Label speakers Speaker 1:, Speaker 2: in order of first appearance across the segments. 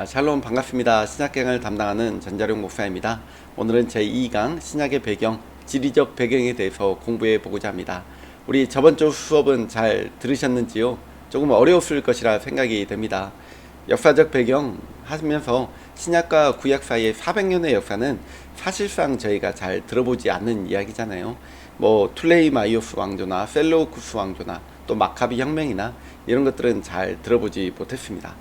Speaker 1: 아, 샬롬 반갑습니다. 신약경을 담당하는 전자룡 목사입니다. 오늘은 제2강 신약의 배경, 지리적 배경에 대해서 공부해 보고자 합니다. 우리 저번 주 수업은 잘 들으셨는지요? 조금 어려웠을 것이라 생각이 됩니다. 역사적 배경 하면서 신약과 구약 사이의 400년의 역사는 사실상 저희가 잘 들어보지 않는 이야기잖아요. 뭐 툴레이마이오스 왕조나 셀로쿠스 왕조나 또 마카비 혁명이나 이런 것들은 잘 들어보지 못했습니다.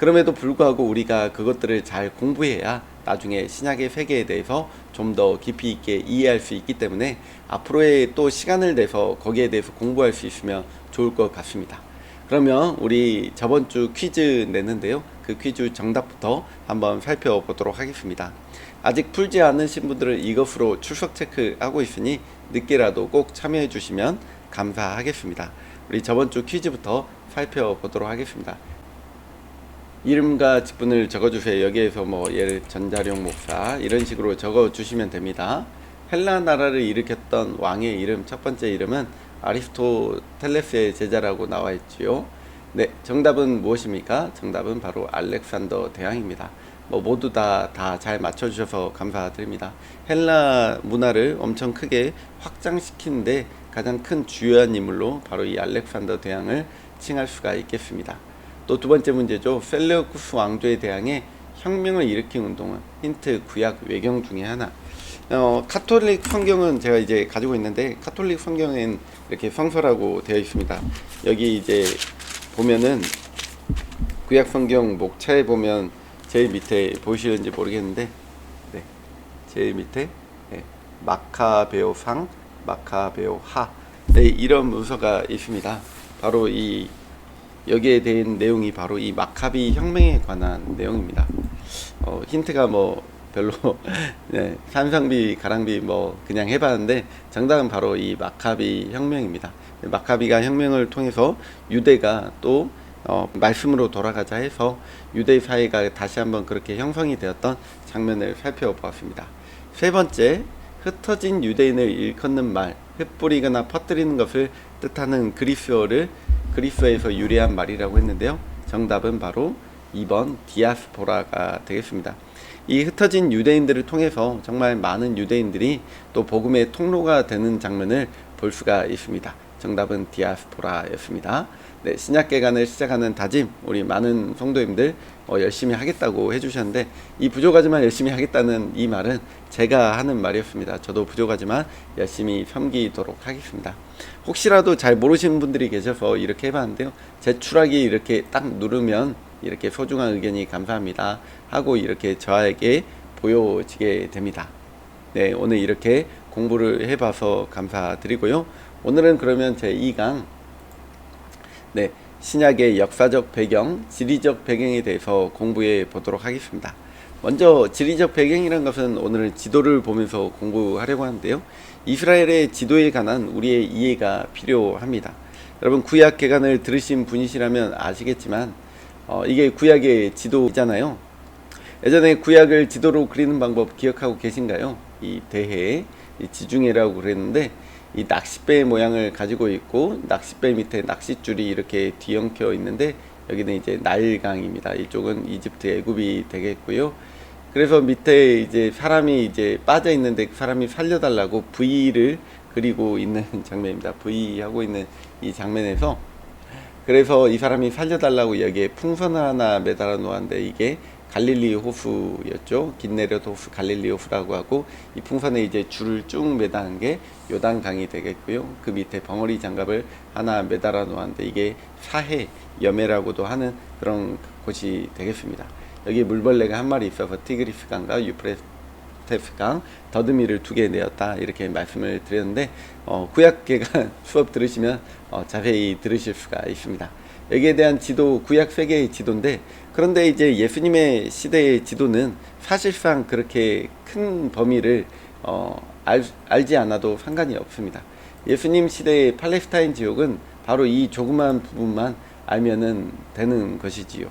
Speaker 1: 그럼에도 불구하고 우리가 그것들을 잘 공부해야 나중에 신약의 세계에 대해서 좀 더 깊이 있게 이해할 수 있기 때문에 앞으로의 또 시간을 내서 거기에 대해서 공부할 수 있으면 좋을 것 같습니다. 그러면 우리 저번 주 퀴즈 냈는데요. 그 퀴즈 정답부터 한번 살펴보도록 하겠습니다. 아직 풀지 않으신 분들은 이것으로 출석 체크하고 있으니 늦게라도 꼭 참여해 주시면 감사하겠습니다. 우리 저번 주 퀴즈부터 살펴보도록 하겠습니다. 이름과 직분을 적어주세요. 여기에서 뭐 예를 전자룡 목사 이런 식으로 적어주시면 됩니다. 헬라 나라를 일으켰던 왕의 이름 첫 번째 이름은 아리스토텔레스의 제자라고 나와 있지요. 네, 정답은 무엇입니까? 정답은 바로 알렉산더 대왕입니다. 뭐 모두 다 다 잘 맞춰주셔서 감사드립니다. 헬라 문화를 엄청 크게 확장시키는데 가장 큰 주요한 인물로 바로 이 알렉산더 대왕을 칭할 수가 있겠습니다. 또 두 번째 문제죠. 셀레우쿠스 왕조에 대항해 혁명을 일으킨 운동은 힌트 구약 외경 중에 하나. 어, 카톨릭 성경은 제가 이제 가지고 있는데 카톨릭 성경엔 이렇게 성서라고 되어 있습니다. 여기 이제 보면은 구약 성경 목차에 보면 제일 밑에 보시는지 모르겠는데 네. 제일 밑에 네. 마카베오상, 마카베오하 네, 이런 문서가 있습니다. 바로 이 여기에 대한 내용이 바로 이 마카비 혁명에 관한 내용입니다. 어, 힌트가 뭐 별로 네, 산성비 가랑비 뭐 그냥 해봤는데 정답은 바로 이 마카비 혁명입니다. 마카비가 혁명을 통해서 유대가 또 어, 말씀으로 돌아가자 해서 유대 사회가 다시 한번 그렇게 형성이 되었던 장면을 살펴보았습니다. 세 번째, 흩어진 유대인을 일컫는 말, 흩뿌리거나 퍼뜨리는 것을 뜻하는 그리스어를 그리스어에서 유래한 말이라고 했는데요. 정답은 바로 2번 디아스포라가 되겠습니다. 이 흩어진 유대인들을 통해서 정말 많은 유대인들이 또 복음의 통로가 되는 장면을 볼 수가 있습니다. 정답은 디아스포라였습니다. 네, 신약 개간을 시작하는 다짐 우리 많은 성도님들 어, 열심히 하겠다고 해주셨는데 이 부족하지만 열심히 하겠다는 이 말은 제가 하는 말이었습니다. 저도 부족하지만 열심히 섬기도록 하겠습니다. 혹시라도 잘 모르시는 분들이 계셔서 이렇게 해봤는데요. 제 추락이 이렇게 딱 누르면 이렇게 소중한 의견이 감사합니다 하고 이렇게 저에게 보여지게 됩니다. 네, 오늘 이렇게 공부를 해봐서 감사드리고요. 오늘은 그러면 제 2강 네, 신약의 역사적 배경, 지리적 배경에 대해서 공부해 보도록 하겠습니다. 먼저 지리적 배경이라는 것은 오늘 지도를 보면서 공부하려고 하는데요. 이스라엘의 지도에 관한 우리의 이해가 필요합니다. 여러분 구약 개간을 들으신 분이시라면 아시겠지만 어, 이게 구약의 지도이잖아요. 예전에 구약을 지도로 그리는 방법 기억하고 계신가요? 이 대해, 이 지중해라고 그랬는데 이 낚싯배 모양을 가지고 있고 낚싯배 밑에 낚싯줄이 이렇게 뒤엉켜 있는데 여기는 이제 나일강입니다. 이쪽은 이집트 애굽이 되겠고요. 그래서 밑에 이제 사람이 이제 빠져 있는데 그 사람이 살려달라고 V를 그리고 있는 장면입니다. V 하고 있는 이 장면에서 그래서 이 사람이 살려달라고 여기에 풍선을 하나 매달아 놓았는데 이게 갈릴리 호수였죠. 긴네렛 호수 갈릴리 호수라고 하고 이 풍선에 이제 줄을 쭉 매다는 게 요단강이 되겠고요. 그 밑에 벙어리 장갑을 하나 매달아 놓았는데 이게 사해 염해라고도 하는 그런 곳이 되겠습니다. 여기 물벌레가 한 마리 있어서 티그리스 강과 유프레테스 강 더듬이를 두 개 내었다 이렇게 말씀을 드렸는데 어, 구약계가 수업 들으시면 어, 자세히 들으실 수가 있습니다. 여기에 대한 지도 구약 세계의 지도인데 그런데 이제 예수님의 시대의 지도는 사실상 그렇게 큰 범위를 어, 알, 알지 않아도 상관이 없습니다. 예수님 시대의 팔레스타인 지역은 바로 이 조그만 부분만 알면은 되는 것이지요.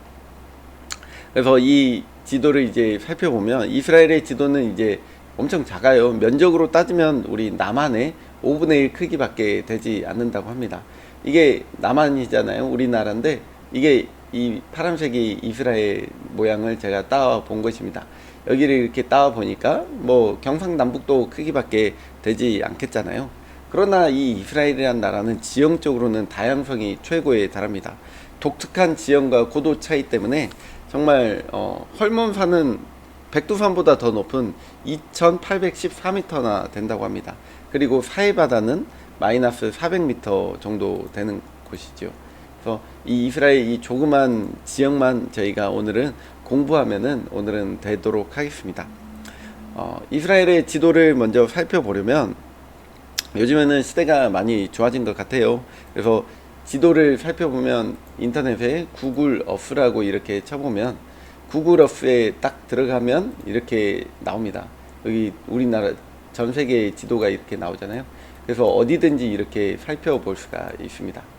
Speaker 1: 그래서 이 지도를 이제 살펴보면 이스라엘의 지도는 이제 엄청 작아요. 면적으로 따지면 우리 남한의 5분의 1 크기밖에 되지 않는다고 합니다. 이게 남한이잖아요. 우리나라인데 이게 이 파란색이 이스라엘 모양을 제가 따와 본 것입니다. 여기를 이렇게 따와 보니까 뭐 경상남북도 크기밖에 되지 않겠잖아요. 그러나 이 이스라엘이라는 나라는 지형적으로는 다양성이 최고에 달합니다. 독특한 지형과 고도 차이 때문에 정말 어, 헐몬산은 백두산보다 더 높은 2,814m나 된다고 합니다. 그리고 사해바다는 마이너스 400m 정도 되는 곳이죠. 그래서 이 이스라엘 이 조그만 지역만 저희가 오늘은 공부하면은 오늘은 되도록 하겠습니다. 어, 이스라엘의 지도를 먼저 살펴보려면 요즘에는 시대가 많이 좋아진 것 같아요. 그래서 지도를 살펴보면 인터넷에 구글 어스라고 이렇게 쳐보면 구글 어스에 딱 들어가면 이렇게 나옵니다. 여기 우리나라 전 세계 지도가 이렇게 나오잖아요. 그래서 어디든지 이렇게 살펴볼 수가 있습니다.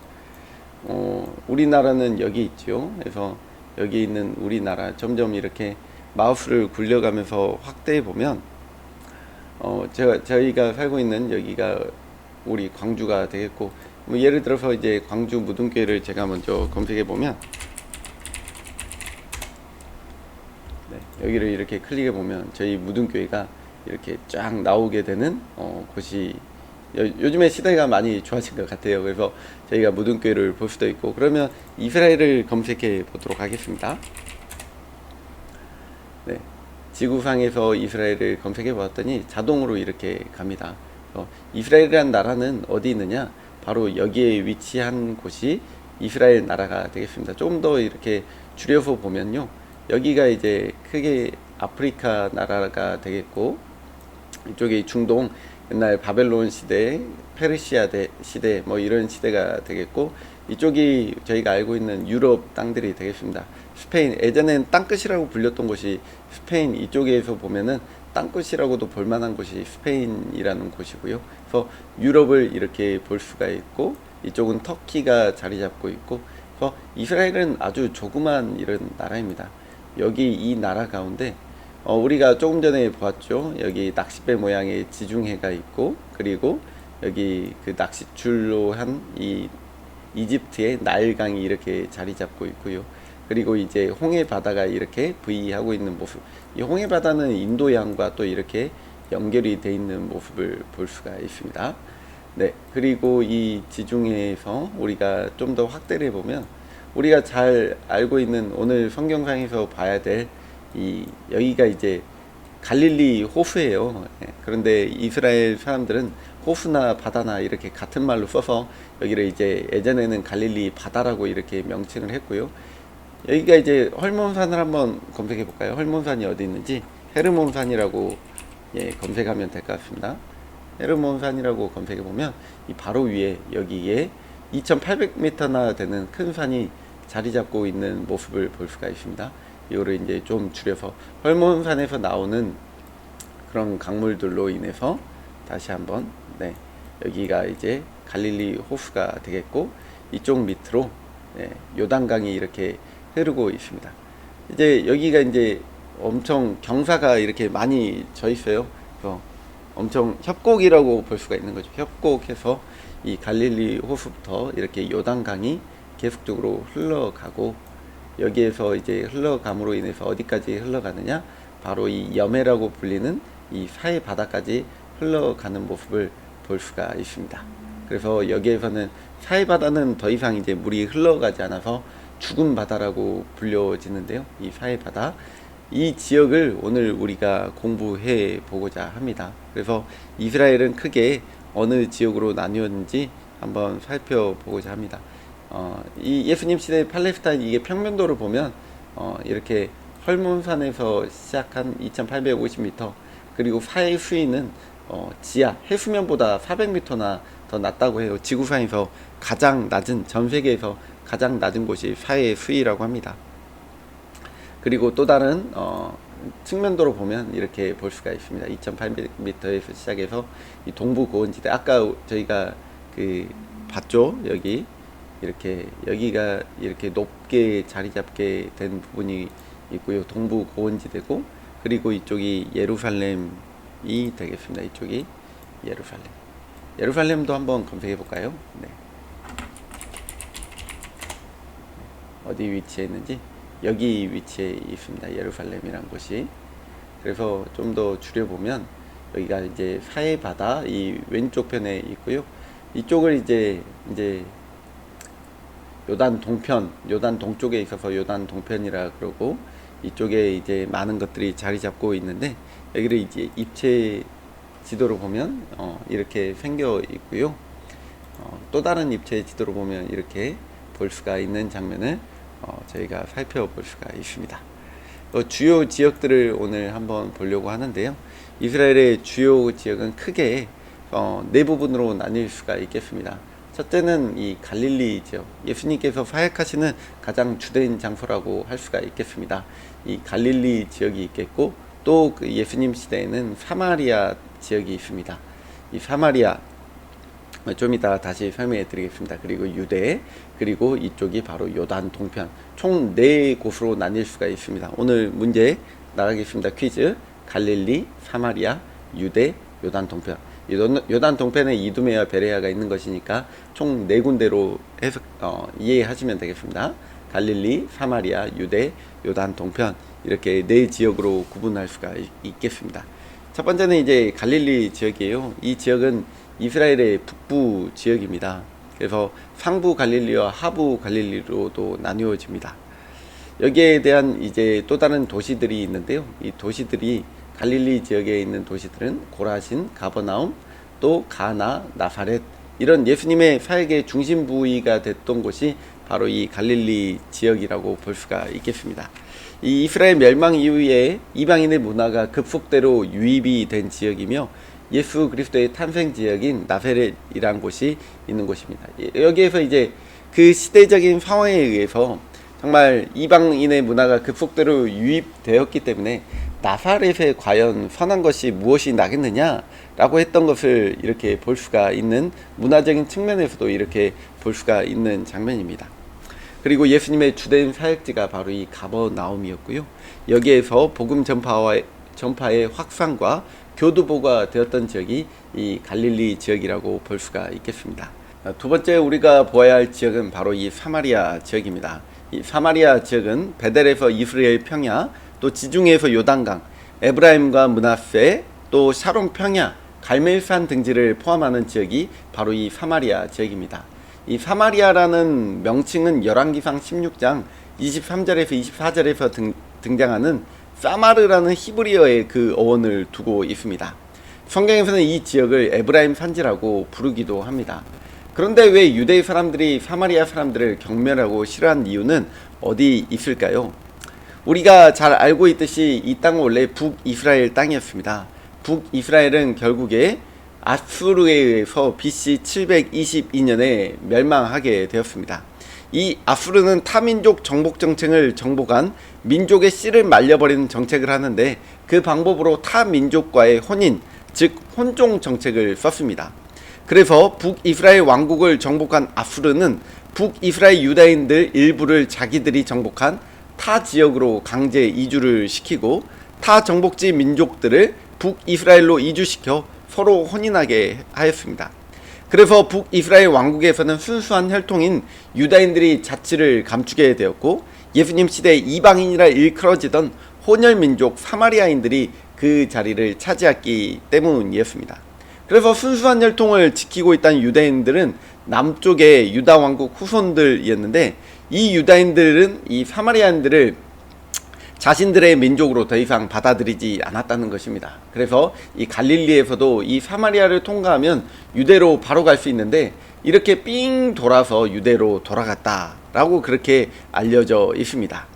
Speaker 1: 어, 우리나라는 여기 있죠. 그래서 여기 있는 우리나라 점점 이렇게 마우스를 굴려가면서 확대해 보면 어, 제가 저희가 살고 있는 여기가 우리 광주가 되겠고 뭐 예를 들어서 이제 광주 무등교회를 제가 먼저 검색해 보면 네, 여기를 이렇게 클릭해 보면 저희 무등교회가 이렇게 쫙 나오게 되는 어, 곳이 요, 요즘에 시대가 많이 좋아진 것 같아요. 그래서 저희가 무등교회를 볼 수도 있고 그러면 이스라엘을 검색해 보도록 하겠습니다. 네, 지구상에서 이스라엘을 검색해 보았더니 자동으로 이렇게 갑니다. 어, 이스라엘이라는 나라는 어디 있느냐? 바로 여기에 위치한 곳이 이스라엘 나라가 되겠습니다. 조금 더 이렇게 줄여서 보면요. 여기가 이제 크게 아프리카 나라가 되겠고 이쪽이 중동 옛날 바벨론 시대, 페르시아 대, 시대 뭐 이런 시대가 되겠고 이쪽이 저희가 알고 있는 유럽 땅들이 되겠습니다. 스페인 예전엔 땅끝이라고 불렸던 곳이 스페인 이쪽에서 보면은 땅끝이라고도 볼만한 곳이 스페인이라는 곳이고요. 그래서 유럽을 이렇게 볼 수가 있고 이쪽은 터키가 자리 잡고 있고 그래서 이스라엘은 아주 조그만 이런 나라입니다. 여기 이 나라 가운데 어, 우리가 조금 전에 보았죠. 여기 낚싯배 모양의 지중해가 있고 그리고 여기 그 낚싯줄로 한 이 이집트의 나일강이 이렇게 자리 잡고 있고요. 그리고 이제 홍해 바다가 이렇게 V하고 있는 모습. 이 홍해 바다는 인도양과 또 이렇게 연결이 돼 있는 모습을 볼 수가 있습니다. 네. 그리고 이 지중해에서 우리가 좀 더 확대를 해보면 우리가 잘 알고 있는 오늘 성경상에서 봐야 될 이 여기가 이제 갈릴리 호수예요. 예, 그런데 이스라엘 사람들은 호수나 바다나 이렇게 같은 말로 써서 여기를 이제 예전에는 갈릴리 바다라고 이렇게 명칭을 했고요. 여기가 이제 헐몬산을 한번 검색해 볼까요? 헐몬산이 어디 있는지 헤르몬산이라고 예, 검색하면 될 것 같습니다. 헤르몬산이라고 검색해 보면 이 바로 위에 여기에 2,800m나 되는 큰 산이 자리 잡고 있는 모습을 볼 수가 있습니다. 이거를 이제 좀 줄여서 헐몬산에서 나오는 그런 강물들로 인해서 다시 한번 네 여기가 이제 갈릴리 호수가 되겠고 이쪽 밑으로 네, 요단강이 이렇게 흐르고 있습니다. 이제 여기가 이제 엄청 경사가 이렇게 많이 져 있어요. 그래서 엄청 협곡이라고 볼 수가 있는 거죠. 협곡해서 이 갈릴리 호수부터 이렇게 요단강이 계속적으로 흘러가고 여기에서 이제 흘러감으로 인해서 어디까지 흘러가느냐? 바로 이 염해라고 불리는 이 사해 바다까지 흘러가는 모습을 볼 수가 있습니다. 그래서 여기에서는 사해 바다는 더 이상 이제 물이 흘러가지 않아서 죽은 바다라고 불려지는데요. 이 사해 바다. 이 지역을 오늘 우리가 공부해 보고자 합니다. 그래서 이스라엘은 크게 어느 지역으로 나뉘었는지 한번 살펴보고자 합니다. 어, 이 예수님 시대 팔레스타인 이게 평면도를 보면 어, 이렇게 헐몬산에서 시작한 2,850m 그리고 사해 수위는 어, 지하 해수면보다 400m나 더 낮다고 해요. 지구상에서 가장 낮은 전 세계에서 가장 낮은 곳이 사해 수위라고 합니다. 그리고 또 다른 어, 측면도로 보면 이렇게 볼 수가 있습니다. 2,800m에서 시작해서 이 동부 고원지대 아까 저희가 그 봤죠 여기 이렇게 여기가 이렇게 높게 자리 잡게 된 부분이 있고요. 동부 고원지대고 그리고 이쪽이 예루살렘이 되겠습니다. 이쪽이 예루살렘. 예루살렘도 한번 검색해 볼까요? 네. 어디 위치해 있는지 여기 위치해 있습니다. 예루살렘이란 곳이. 그래서 좀 더 줄여 보면 여기가 이제 사해 바다 이 왼쪽 편에 있고요. 이쪽을 이제 이제 요단 동편, 요단 동쪽에 있어서 요단 동편이라 그러고 이쪽에 이제 많은 것들이 자리 잡고 있는데 여기를 이제 입체 지도로 보면 어, 이렇게 생겨 있고요. 어, 또 다른 입체 지도로 보면 이렇게 볼 수가 있는 장면을 어, 저희가 살펴볼 수가 있습니다. 어, 주요 지역들을 오늘 한번 보려고 하는데요. 이스라엘의 주요 지역은 크게 어, 네 부분으로 나뉠 수가 있겠습니다. 첫째는 이 갈릴리 지역, 예수님께서 사역하시는 가장 주된 장소라고 할 수가 있겠습니다. 이 갈릴리 지역이 있겠고 또 그 예수님 시대에는 사마리아 지역이 있습니다. 이 사마리아 좀 이따 다시 설명해 드리겠습니다. 그리고 유대 그리고 이쪽이 바로 요단 동편 총 네 곳으로 나뉠 수가 있습니다. 오늘 문제 나가겠습니다. 퀴즈 갈릴리, 사마리아, 유대, 요단 동편. 요단 동편에 이두메와 베레아가 있는 것이니까 총 네 군데로 해석 어, 이해하시면 되겠습니다. 갈릴리, 사마리아, 유대, 요단 동편 이렇게 네 지역으로 구분할 수가 있, 있겠습니다. 첫 번째는 이제 갈릴리 지역이에요. 이 지역은 이스라엘의 북부 지역입니다. 그래서 상부 갈릴리와 하부 갈릴리로도 나누어집니다. 여기에 대한 이제 또 다른 도시들이 있는데요. 이 도시들이 갈릴리 지역에 있는 도시들은 고라신, 가버나움, 또 가나, 나사렛 이런 예수님의 사역의 중심 부위가 됐던 곳이 바로 이 갈릴리 지역이라고 볼 수가 있겠습니다. 이 이스라엘 멸망 이후에 이방인의 문화가 급속대로 유입이 된 지역이며 예수 그리스도의 탄생 지역인 나사렛이란 곳이 있는 곳입니다. 여기에서 이제 그 시대적인 상황에 의해서 정말 이방인의 문화가 급속도로 유입되었기 때문에 나사렛에 과연 선한 것이 무엇이 나겠느냐라고 했던 것을 이렇게 볼 수가 있는 문화적인 측면에서도 이렇게 볼 수가 있는 장면입니다. 그리고 예수님의 주된 사역지가 바로 이 가버나움이었고요. 여기에서 복음 전파와 전파의 확산과 교두보가 되었던 지역이 이 갈릴리 지역이라고 볼 수가 있겠습니다. 아, 두 번째 우리가 보아야 할 지역은 바로 이 사마리아 지역입니다. 이 사마리아 지역은 베델에서 이스라엘 평야, 또 지중해에서 요단강, 에브라임과 문하세, 또 샤론 평야, 갈멜산 등지를 포함하는 지역이 바로 이 사마리아 지역입니다. 이 사마리아라는 명칭은 열왕기상 16장 23절에서 24절에서 등, 등장하는 사마르라는 히브리어의 그 어원을 두고 있습니다. 성경에서는 이 지역을 에브라임 산지라고 부르기도 합니다. 그런데 왜 유대 사람들이 사마리아 사람들을 경멸하고 싫어한 이유는 어디 있을까요? 우리가 잘 알고 있듯이 이 땅은 원래 북이스라엘 땅이었습니다. 북이스라엘은 결국에 아수르에 의해서 BC 722년에 멸망하게 되었습니다. 이 아수르는 타민족 정복 정책을 정복한 민족의 씨를 말려버리는 정책을 하는데 그 방법으로 타민족과의 혼인, 즉 혼종 정책을 썼습니다. 그래서 북이스라엘 왕국을 정복한 아수르는 북이스라엘 유다인들 일부를 자기들이 정복한 타 지역으로 강제 이주를 시키고 타 정복지 민족들을 북이스라엘로 이주시켜 서로 혼인하게 하였습니다. 그래서 북이스라엘 왕국에서는 순수한 혈통인 유다인들이 자치를 감추게 되었고 예수님 시대 이방인이라 일컬어지던 혼혈 민족 사마리아인들이 그 자리를 차지했기 때문이었습니다. 그래서 순수한 혈통을 지키고 있다는 유다인들은 남쪽의 유다 왕국 후손들이었는데 이 유다인들은 이 사마리아인들을 자신들의 민족으로 더 이상 받아들이지 않았다는 것입니다. 그래서 이 갈릴리에서도 이 사마리아를 통과하면 유대로 바로 갈 수 있는데 이렇게 삥 돌아서 유대로 돌아갔다라고 그렇게 알려져 있습니다.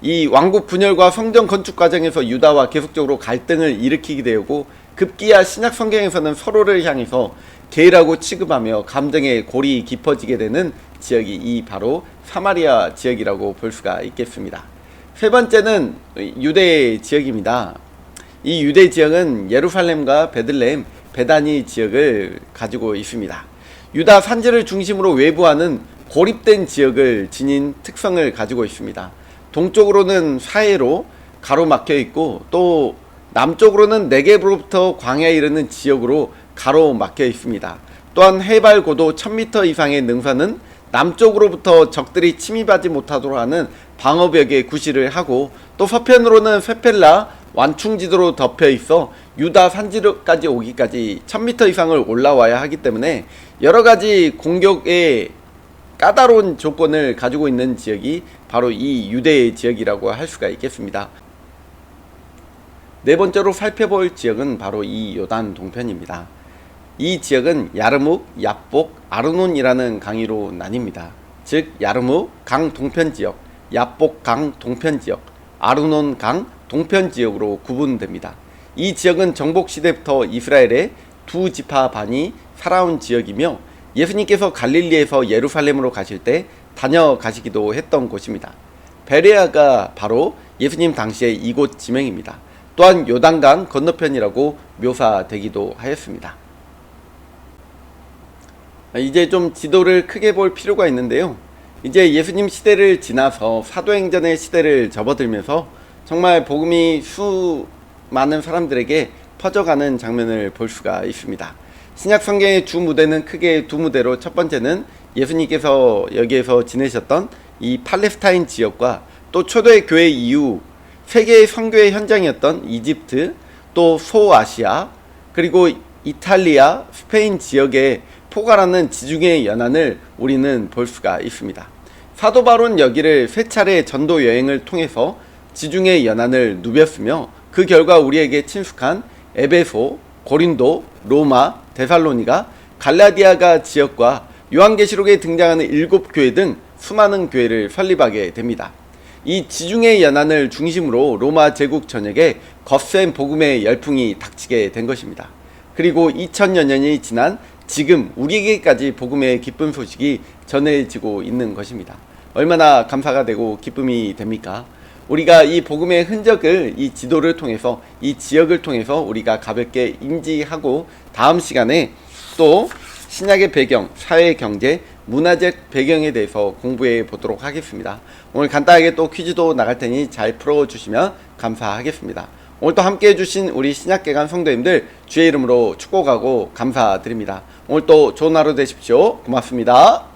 Speaker 1: 이 왕국 분열과 성전 건축 과정에서 유다와 계속적으로 갈등을 일으키게 되고 급기야 신약 성경에서는 서로를 향해서 게이라고 취급하며 감정의 골이 깊어지게 되는 지역이 이 바로 사마리아 지역이라고 볼 수가 있겠습니다. 세 번째는 유대 지역입니다. 이 유대 지역은 예루살렘과 베들레헴, 베다니 지역을 가지고 있습니다. 유다 산지를 중심으로 외부하는 고립된 지역을 지닌 특성을 가지고 있습니다. 동쪽으로는 사해로 가로막혀 있고 또 남쪽으로는 네겝으로부터 광야에 이르는 지역으로 가로막혀 있습니다. 또한 해발 고도 1000m 이상의 능선은 남쪽으로부터 적들이 침입하지 못하도록 하는 방어벽에 구실을 하고 또 서편으로는 세펠라 완충지도로 덮여 있어 유다 산지로까지 오기까지 1000m 이상을 올라와야 하기 때문에 여러 가지 공격에 까다로운 조건을 가지고 있는 지역이 바로 이 유대의 지역이라고 할 수가 있겠습니다. 네 번째로 살펴볼 지역은 바로 이 요단 동편입니다. 이 지역은 야르묵, 얍복, 아르논이라는 강으로 나뉩니다. 즉 야르묵 강 동편 지역, 얍복 강 동편 지역, 아르논 강 동편 지역으로 구분됩니다. 이 지역은 정복 시대부터 이스라엘의 두 지파 반이 살아온 지역이며 예수님께서 갈릴리에서 예루살렘으로 가실 때 다녀가시기도 했던 곳입니다. 베레아가 바로 예수님 당시의 이곳 지명입니다. 또한 요단강 건너편이라고 묘사되기도 하였습니다. 이제 좀 지도를 크게 볼 필요가 있는데요. 이제 예수님 시대를 지나서 사도행전의 시대를 접어들면서 정말 복음이 수많은 사람들에게 퍼져가는 장면을 볼 수가 있습니다. 신약 성경의 주 무대는 크게 두 무대로 첫 번째는 예수님께서 여기에서 지내셨던 이 팔레스타인 지역과 또 초대 교회 이후 세계의 선교의 현장이었던 이집트 또 소아시아 그리고 이탈리아 스페인 지역에 포괄하는 지중해 연안을 우리는 볼 수가 있습니다. 사도 바론 여기를 세 차례 전도 여행을 통해서 지중해 연안을 누볐으며 그 결과 우리에게 친숙한 에베소, 고린도, 로마, 데살로니가, 갈라디아가 지역과 요한계시록에 등장하는 일곱 교회 등 수많은 교회를 설립하게 됩니다. 이 지중해 연안을 중심으로 로마 제국 전역에 거센 복음의 열풍이 닥치게 된 것입니다. 그리고 2000여 년이 지난 지금 우리에게까지 복음의 기쁜 소식이 전해지고 있는 것입니다. 얼마나 감사가 되고 기쁨이 됩니까? 우리가 이 복음의 흔적을 이 지도를 통해서 이 지역을 통해서 우리가 가볍게 인지하고 다음 시간에 또 신약의 배경, 사회 경제, 문화적 배경에 대해서 공부해 보도록 하겠습니다. 오늘 간단하게 또 퀴즈도 나갈 테니 잘 풀어 주시면 감사하겠습니다. 오늘 또 함께 해주신 우리 신약계관 성도님들 주의 이름으로 축복하고 감사드립니다. 오늘 또 좋은 하루 되십시오. 고맙습니다.